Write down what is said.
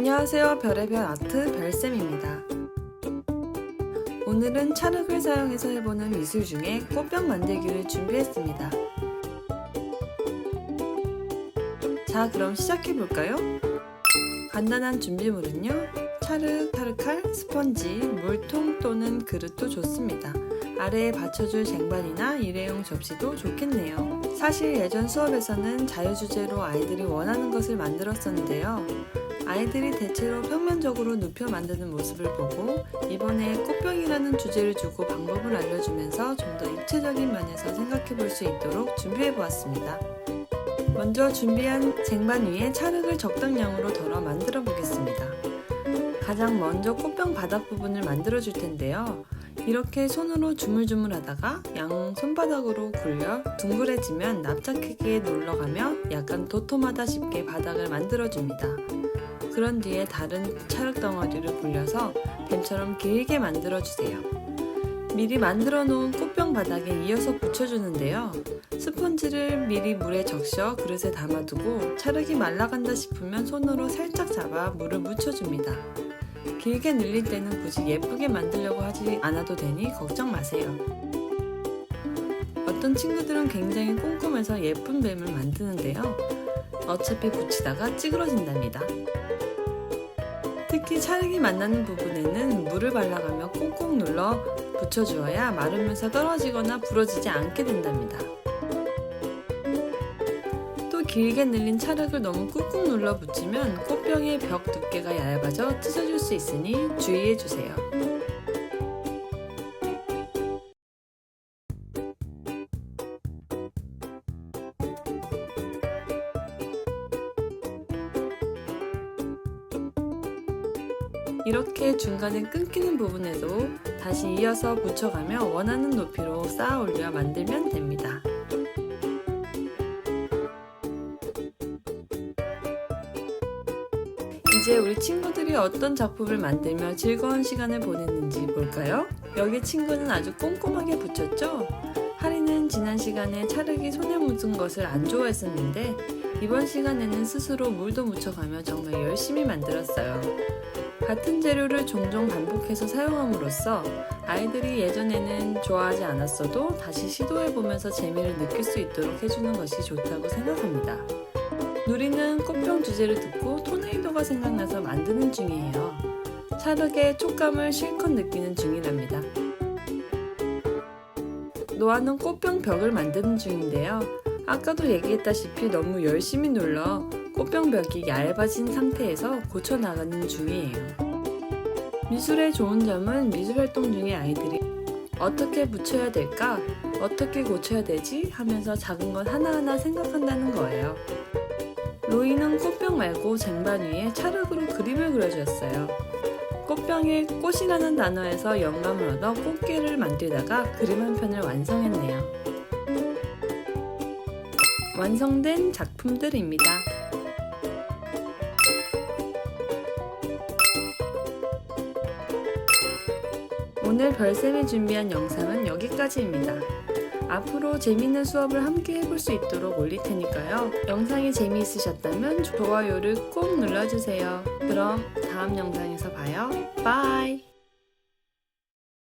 안녕하세요. 별의별 아트 별쌤입니다. 오늘은 찰흙을 사용해서 해보는 미술 중에 꽃병 만들기를 준비했습니다. 자, 그럼 시작해볼까요? 간단한 준비물은요. 찰흙, 타르칼, 스펀지, 물통 또는 그릇도 좋습니다. 아래에 받쳐줄 쟁반이나 일회용 접시도 좋겠네요. 사실 예전 수업에서는 자유주제로 아이들이 원하는 것을 만들었었는데요. 아이들이 대체로 평면적으로 눕혀 만드는 모습을 보고 이번에 꽃병이라는 주제를 주고 방법을 알려주면서 좀 더 입체적인 면에서 생각해 볼 수 있도록 준비해 보았습니다. 먼저 준비한 쟁반 위에 찰흙을 적당량으로 덜어 만들어 보겠습니다. 가장 먼저 꽃병 바닥 부분을 만들어 줄 텐데요. 이렇게 손으로 주물주물 하다가 양 손바닥으로 굴려 둥그레지면 납작하게 눌러가며 약간 도톰하다 싶게 바닥을 만들어 줍니다. 그런 뒤에 다른 찰흙 덩어리를 굴려서 뱀처럼 길게 만들어 주세요. 미리 만들어 놓은 꽃병 바닥에 이어서 붙여주는데요. 스펀지를 미리 물에 적셔 그릇에 담아두고 찰흙이 말라간다 싶으면 손으로 살짝 잡아 물을 묻혀줍니다. 길게 늘릴 때는 굳이 예쁘게 만들려고 하지 않아도 되니 걱정 마세요. 어떤 친구들은 굉장히 꼼꼼해서 예쁜 뱀을 만드는데요. 어차피 붙이다가 찌그러진답니다. 특히 찰흙이 만나는 부분에는 물을 발라가며 꽁꽁 눌러 붙여주어야 마르면서 떨어지거나 부러지지 않게 된답니다. 또 길게 늘린 찰흙을 너무 꾹꾹 눌러 붙이면 꽃병의 벽 두께가 얇아져 찢어질 수 있으니 주의해 주세요. 이렇게 중간에 끊기는 부분에도 다시 이어서 붙여가며 원하는 높이로 쌓아 올려 만들면 됩니다. 이제 우리 친구들이 어떤 작품을 만들며 즐거운 시간을 보냈는지 볼까요? 여기 친구는 아주 꼼꼼하게 붙였죠? 하리는 지난 시간에 찰흙이 손에 묻은 것을 안 좋아했었는데 이번 시간에는 스스로 물도 묻혀가며 정말 열심히 만들었어요. 같은 재료를 종종 반복해서 사용함으로써 아이들이 예전에는 좋아하지 않았어도 다시 시도해보면서 재미를 느낄 수 있도록 해주는 것이 좋다고 생각합니다. 누리는 꽃병 주제를 듣고 토네 이도가 생각나서 만드는 중이에요. 찰흙의 촉감을 실컷 느끼는 중이랍니다. 노아는 꽃병 벽을 만드는 중인데요. 아까도 얘기했다시피 너무 열심히 눌러 꽃병 벽이 얇아진 상태에서 고쳐나가는 중이에요. 미술의 좋은 점은 미술 활동 중에 아이들이 어떻게 붙여야 될까? 어떻게 고쳐야 되지? 하면서 작은 것 하나하나 생각한다는 거예요. 로이는 꽃병 말고 쟁반 위에 찰흙으로 그림을 그려주었어요. 꽃병에 꽃이라는 단어에서 영감을 얻어 꽃게를 만들다가 그림 한 편을 완성했네요. 완성된 작품들입니다. 오늘 별쌤이 준비한 영상은 여기까지입니다. 앞으로 재밌는 수업을 함께 해볼 수 있도록 올릴 테니까요. 영상이 재미있으셨다면 좋아요를 꼭 눌러주세요. 그럼 다음 영상에서 봐요. 바이!